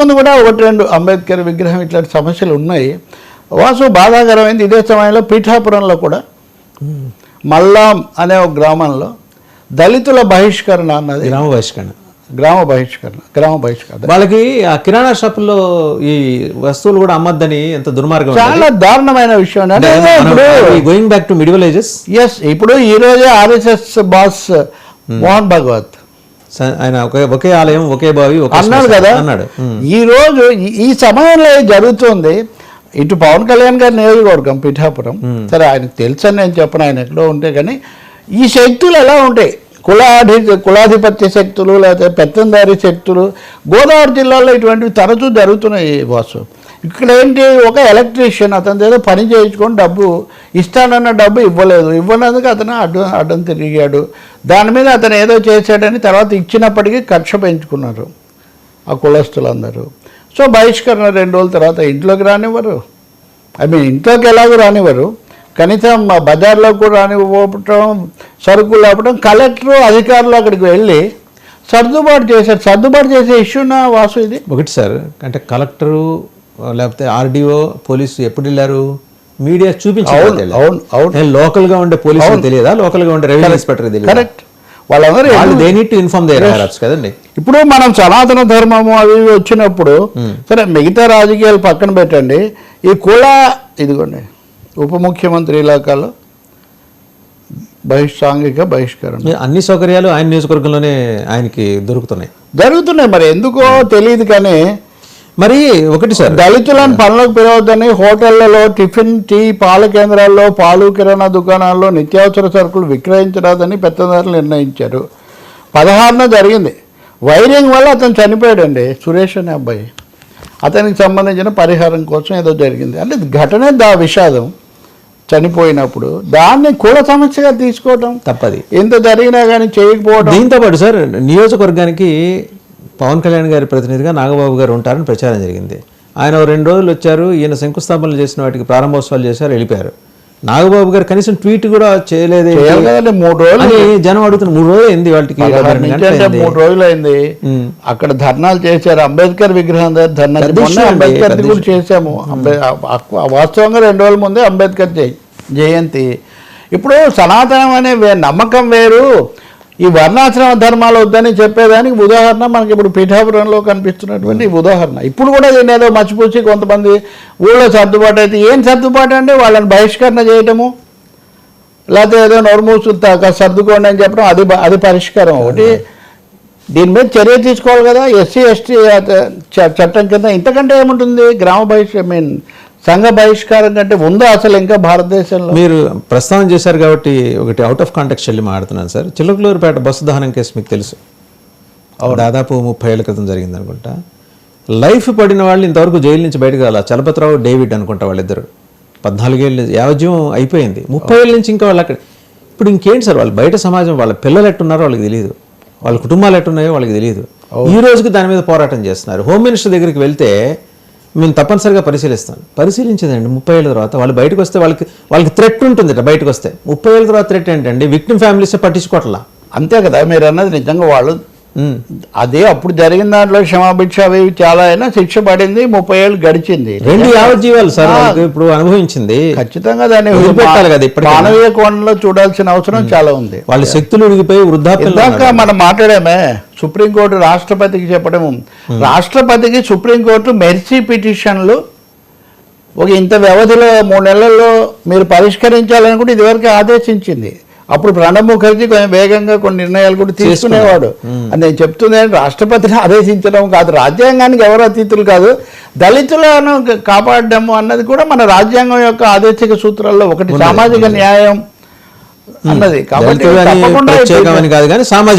అంతకుముందు కూడా ఒకటి రెండు అంబేద్కర్ విగ్రహం ఇట్లాంటి సమస్యలు ఉన్నాయి. వాసు బాధాకరమైంది. ఇదే సమయంలో పీఠాపురంలో కూడా మల్లాం అనే ఒక గ్రామంలో దళితుల బహిష్కరణ అన్నది. గ్రామ బహిష్కరణ. గ్రామ బహిష్కరణ గ్రామ బహిష్కరణ. వాళ్ళకి ఆ కిరాణా షాపుల్లో ఈ వస్తువులు కూడా అమ్మద్దని ఎంత దుర్మార్గం చాలా దారుణమైన విషయం going back to medieval ages yes ఇప్పుడు ఈ రోజే ఆర్ఎస్ఎస్ బాస్ మోహన్ భగవత్ ఆయన ఒకే ఒకే ఆలయం ఒకే బావి ఒకే అన్నాడు కదా? అన్నాడు. ఉమ్. ఈ రోజు ఈ- ఈ సమయంలో జరుగుతుంది? ఇటు పవన్ కళ్యాణ్ గారి నియోజకవర్గం పిఠాపురం. సరే ఆయనకు తెలుసని నేను చెప్పను ఆయన ఎక్కడో ఉంటే కానీ ఈ శక్తులు ఎలా ఉంటాయి? కులాధి కులాధిపత్య శక్తులు లేకపోతే పెత్తందారి శక్తులు గోదావరి జిల్లాలో ఇటువంటివి తరచూ జరుగుతున్నాయి వాసు. ఇక్కడ ఏంటి ఒక ఎలక్ట్రీషియన్ అతని ఏదో పని చేయించుకొని డబ్బు ఇస్తానన్న డబ్బు ఇవ్వలేదు. ఇవ్వనందుకు అతను అడ్డు అడ్డం తిరిగాడు. దాని మీద అతను ఏదో చేశాడని తర్వాత ఇచ్చినప్పటికీ కక్ష పెంచుకున్నారు ఆ కులస్తులందరూ. సో బహిష్కరణ రెండు రోజుల తర్వాత ఇంట్లోకి రానివ్వరు. ఐ మీన్ ఇంట్లోకి ఎలాగో రానివ్వరు. కనీసం మా బజార్లో కూడా రానివ్వటం సరుకులు అవ్వటం కలెక్టరు అధికారులు అక్కడికి వెళ్ళి సర్దుబాటు చేశారు. సర్దుబాటు చేసే ఇష్యూనా వాసు ఇది. ఒకటి సార్ అంటే కలెక్టరు లేకపోతే ఆర్డీఓ పోలీసు ఎప్పుడు వెళ్ళారు? మీడియా చూపించారు అవును అవును నేను లోకల్గా ఉండే పోలీసు తెలియదా? లోకల్గా ఉండే రెవెన్యూ ఇన్స్పెక్టర్ తెలియదు? కరెక్ట్. వాళ్ళందరూ వాళ్ళు they need to inform their కదండి. ఇప్పుడు మనం సనాతన ధర్మము అవి వచ్చినప్పుడు సరే మిగతా రాజకీయాలు పక్కన పెట్టండి. ఈ కుల ఇదిగోండి ఉప ముఖ్యమంత్రి ఇలాకాలో బహిష్సాంఘిక బహిష్కరణ. అన్ని సౌకర్యాలు ఆయన నియోజకవర్గంలోనే ఆయనకి దొరుకుతున్నాయి. జరుగుతున్నాయి మరి ఎందుకో తెలియదు కానీ మరి ఒకటి సార్. దళితులను పనులకు పిలవద్దని హోటళ్ళలో టిఫిన్ టీ పాల కేంద్రాల్లో పాలు కిరాణా దుకాణాల్లో నిత్యావసర సరుకులు విక్రయించరాదని పెద్దదారులు నిర్ణయించారు. పదహారున జరిగింది. వైరింగ్ వల్ల అతను చనిపోయాడండి. సురేష్ అనే అబ్బాయి. అతనికి సంబంధించిన పరిహారం కోసం ఏదో జరిగింది. అంటే ఘటనే దా విషాదం చనిపోయినప్పుడు దాన్ని కుల సమస్యగా తీసుకోవటం తప్పది. ఎంత జరిగినా కానీ చేయకపోవడం దీంతో పాటు సార్ నియోజకవర్గానికి పవన్ కళ్యాణ్ గారి ప్రతినిధిగా నాగబాబు గారు ఉంటారని ప్రచారం జరిగింది. ఆయన రెండు రోజులు వచ్చారు ఈయన శంకుస్థాపనలు చేసిన వాటికి ప్రారంభోత్సవాలు చేశారు వెళ్ళిపోయారు. నాగబాబు గారు కనీసం ట్వీట్ కూడా చేయలేదే మూడు రోజులు. జనం అడుగుతున్న మూడు రోజులు అయింది వాళ్ళకి మూడు రోజులైంది ఉమ్. అక్కడ ధర్నాలు చేశారు అంబేద్కర్ విగ్రహం దగ్గర ధర్నా అంబేద్కర్ కూడా చేశాము. వాస్తవంగా రెండు రోజుల ముందే అంబేద్కర్ జయ జయంతి. ఇప్పుడు సనాతనం అనే నమ్మకం వేరు. ఈ వర్ణాశ్రమ ధర్మాలు వద్దని చెప్పేదానికి ఉదాహరణ మనకి ఇప్పుడు పీఠాపురంలో కనిపిస్తున్నటువంటి ఉదాహరణ. ఇప్పుడు కూడా దీన్ని ఏదో మర్చిపూసి కొంతమంది ఊళ్ళో సర్దుబాటు అయితే ఏం సర్దుబాటు అంటే వాళ్ళని బహిష్కరణ చేయటము? లేకపోతే ఏదో నోరుమూసు సర్దుకోండి అని చెప్పడం అది అది పరిష్కారం ఒకటి. దీని మీద చర్య తీసుకోవాలి కదా? ఎస్సీ ఎస్టీ చట్టం కింద ఇంతకంటే ఏముంటుంది? గ్రామ బహిష్ ఐ మీన్ సంఘ బహిష్కారం కంటే ఉందా అసలు ఇంకా భారతదేశంలో. మీరు ప్రస్తావన చేశారు కాబట్టి ఒకటి అవుట్ ఆఫ్ కాంటాక్ట్ వెళ్ళి మాట్లాడుతున్నాను సార్. చిలకలూరుపేట బస్సు దహనం కేసు మీకు తెలుసు. దాదాపు ముప్పై ఏళ్ళ క్రితం జరిగింది అనుకుంటా. లైఫ్ పడిన వాళ్ళు ఇంతవరకు జైలు నుంచి బయటకు రాల. చలపతిరావు డేవిడ్ అనుకుంటా వాళ్ళిద్దరు. పద్నాలుగేళ్ళు యావజ్యం అయిపోయింది. ముప్పై ఏళ్ళ నుంచి ఇంకా వాళ్ళు అక్కడ ఇప్పుడు ఇంకేంటి సార్? వాళ్ళు బయట సమాజం వాళ్ళ పిల్లలు ఎట్టున్నారో వాళ్ళకి తెలియదు వాళ్ళ కుటుంబాలు ఎట్టున్నాయో వాళ్ళకి తెలియదు ఈ రోజుకి దాని మీద పోరాటం చేస్తున్నారు. హోమ్ మినిస్టర్ దగ్గరికి వెళ్తే మేము తప్పనిసరిగా పరిశీలిస్తాం పరిశీలించదండి ముప్పై ఏళ్ళ తర్వాత వాళ్ళు బయటకు వస్తే వాళ్ళకి వాళ్ళకి థ్రెట్ ఉంటుంది బయటకు వస్తే. ముప్పై ఏళ్ళ తర్వాత థ్రెట్ ఏంటండి? విక్టిమ్ ఫ్యామిలీస్ పట్టించుకోవట్లా అంతే కదా మీరు అన్నది నిజంగా వాళ్ళు అదే అప్పుడు జరిగిన దాంట్లో క్షమాభిక్ష అవి చాలా అయినా శిక్ష పడింది ముప్పై ఏళ్ళు గడిచింది. రెండు యావజ్జీవాలు సార్ ఇప్పుడు అనుభవించింది. ఖచ్చితంగా దాన్ని వదిలిపెట్టాలి కదా ఇప్పటికైనా. మానవీయ కోణంలో చూడాల్సిన అవసరం చాలా ఉంది. వాళ్ళ శక్తులు ఉడిగిపోయి వృద్ధాప్యంలో ఇందాక మనం మాట్లాడామే సుప్రీంకోర్టు రాష్ట్రపతికి చెప్పడం రాష్ట్రపతికి సుప్రీంకోర్టు మెర్సీ పిటిషన్లు ఒక ఇంత వ్యవధిలో మూడు నెలల్లో మీరు పరిష్కరించాలని కూడా ఇదివరకు ఆదేశించింది. అప్పుడు ప్రణబ్ ముఖర్జీ కొంచెం వేగంగా కొన్ని నిర్ణయాలు కూడా తీసుకునేవాడు. అని నేను చెప్తుంది రాష్ట్రపతిని ఆదేశించడం కాదు రాజ్యాంగానికి ఎవరు అతీతులు కాదు దళితులను కాపాడడము అన్నది కూడా మన రాజ్యాంగం యొక్క ఆదేశిక సూత్రాల్లో ఒకటి. సామాజిక న్యాయం అన్నది. కాబట్టి కాదు కానీ సామాజిక